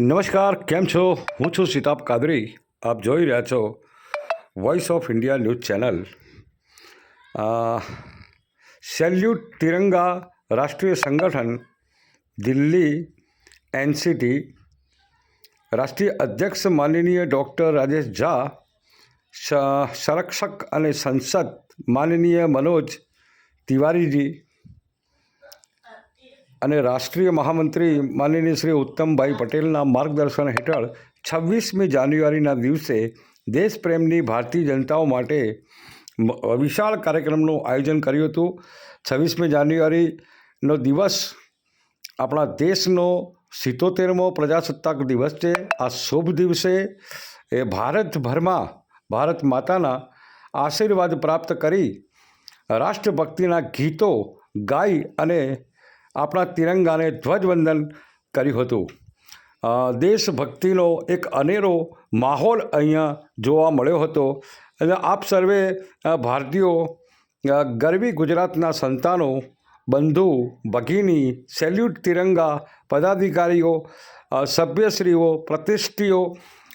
નમસ્કાર, કેમ છો? હું છું સિતાબ કાદરી. આપ જોઈ રહ્યા છો voice of India news channel salute Tiranga Rashtriya Sangathan, Delhi NCT. રાષ્ટ્રીય અધ્યક્ષ માનનીય ડૉક્ટર રાજેશ ઝા સંરક્ષક અને સંસદ માનનીય મનોજ તિવારીજી અને રાષ્ટ્રીય મહામંત્રી માનનીય શ્રી ઉત્તમભાઈ પટેલના માર્ગદર્શન હેઠળ છવ્વીસમી જાન્યુઆરીના દિવસે દેશપ્રેમની ભારતીય જનતાઓ માટે વિશાળ કાર્યક્રમનું આયોજન કર્યું હતું. છવ્વીસમી જાન્યુઆરીનો દિવસ આપણા દેશનો સિત્તોતેરમો પ્રજાસત્તાક દિવસ છે. આ શુભ દિવસે એ ભારતભરમાં, ભારત માતાના આશીર્વાદ પ્રાપ્ત કરી રાષ્ટ્રભક્તિના ગીતો ગાઈ અને આપણા તિરંગાને ધ્વજવંદન કર્યું હતું. દેશભક્તિનો એક અનેરો માહોલ અહીંયા જોવા મળ્યો હતો. અને આપ સર્વે ભારતીયો ગરવી ગુજરાતના સંતાનો, બંધુ, ભગીની, સેલ્યુટ તિરંગા, પદાધિકારીઓ સભ્યશ્રીઓ, પ્રતિષ્ઠીઓ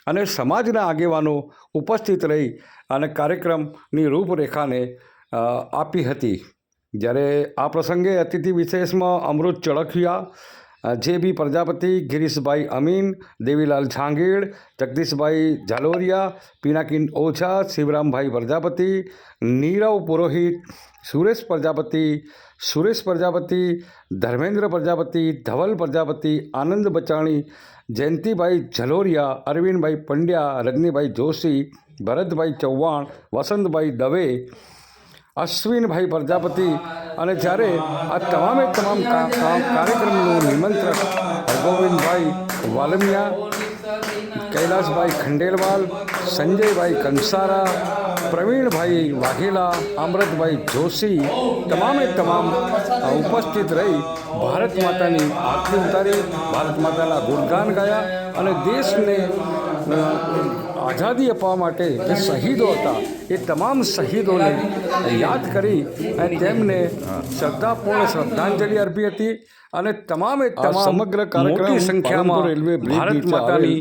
અને સમાજના આગેવાનો ઉપસ્થિત રહી અને કાર્યક્રમની રૂપરેખાને આપી હતી. જ્યારે આ પ્રસંગે અતિથિ વિશેષમાં અમૃત ચળખિયા, જે બી પ્રજાપતિ ગિરીશભાઈ અમીન, દેવીલાલ છાંગીડ, જગદીશભાઈ ઝાલોરિયા પિનાકીન ઓછા, શિવરામભાઈ પ્રજાપતિ, નીરવ પુરોહિત, સુરેશ પ્રજાપતિ સુરેશ પ્રજાપતિ, ધર્મેન્દ્ર પ્રજાપતિ, ધવલ પ્રજાપતિ, આનંદ બચાણી, જયંતિભાઈ ઝલોરિયા, અરવિંદભાઈ પંડ્યા, રજનીભાઈ જોશી, ભરતભાઈ ચૌહાણ, વસંતભાઈ દવે અશ્વિનભાઈ પ્રજાપતિ અને જ્યારે આ તમામે તમામ કાર્યક્રમનું નિમંત્રણ હરગોવિંદભાઈ વાલમિયા, કૈલાસભાઈ ખંડેલવાલ, સંજયભાઈ કંસારા, પ્રવીણભાઈ વાઘેલા અમૃતભાઈ જોશી તમામે તમામ ઉપસ્થિત રહી ભારત માતાની આરતી ઉતારી, ભારત માતાના ગુણગાન ગાયા અને દેશને આઝાદી અપાવવા માટે જે શહીદો હતા એ તમામ શહીદોને યાદ કરી અને તેમને શ્રદ્ધાપૂર્ણ શ્રદ્ધાંજલિ અર્પી હતી અને તમામે તમામ સમગ્ર કાર્યક્રમ સંખ્યામાં રેલવે ભારત માતાની